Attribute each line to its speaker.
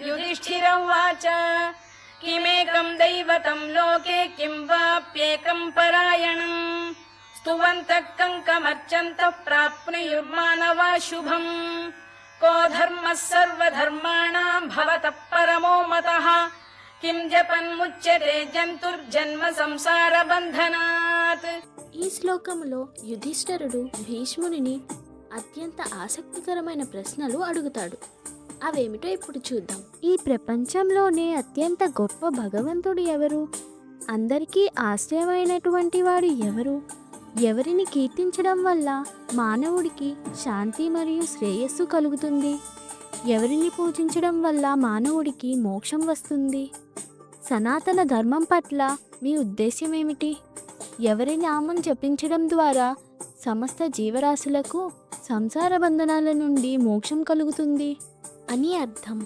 Speaker 1: युधिष्ठिरवाच किमेकं दैवतं लोके किं वाप्येकं परायणम् स्तुवन्तः कङ्कमर्चन्तः प्राप्नुयुर्मानवा शुभम् को धर्मः सर्वधर्माणां भवतः परमो मतः किं जपन्मुच्यते जन्तुर्जन्म संसारबन्धनात्
Speaker 2: ఈ శ్లోకంలో యుధిష్ఠరుడు భీష్మునిని అత్యంత ఆసక్తికరమైన ప్రశ్నలు అడుగుతాడు అవేమిటో ఇప్పుడు చూద్దాం. ఈ ప్రపంచంలోనే అత్యంత గొప్ప భగవంతుడు ఎవరు? అందరికీ ఆశ్రయమైనటువంటి వాడు ఎవరు? ఎవరిని కీర్తించడం వల్ల మానవుడికి శాంతి మరియు శ్రేయస్సు కలుగుతుంది? ఎవరిని పూజించడం వల్ల మానవుడికి మోక్షం వస్తుంది? సనాతన ధర్మం పట్ల మీ ఉద్దేశ్యం ఏమిటి? ఎవరి నామం జపించడం ద్వారా సమస్త జీవరాశులకు సంసార బంధనాల నుండి మోక్షం కలుగుతుంది? అని అర్థం.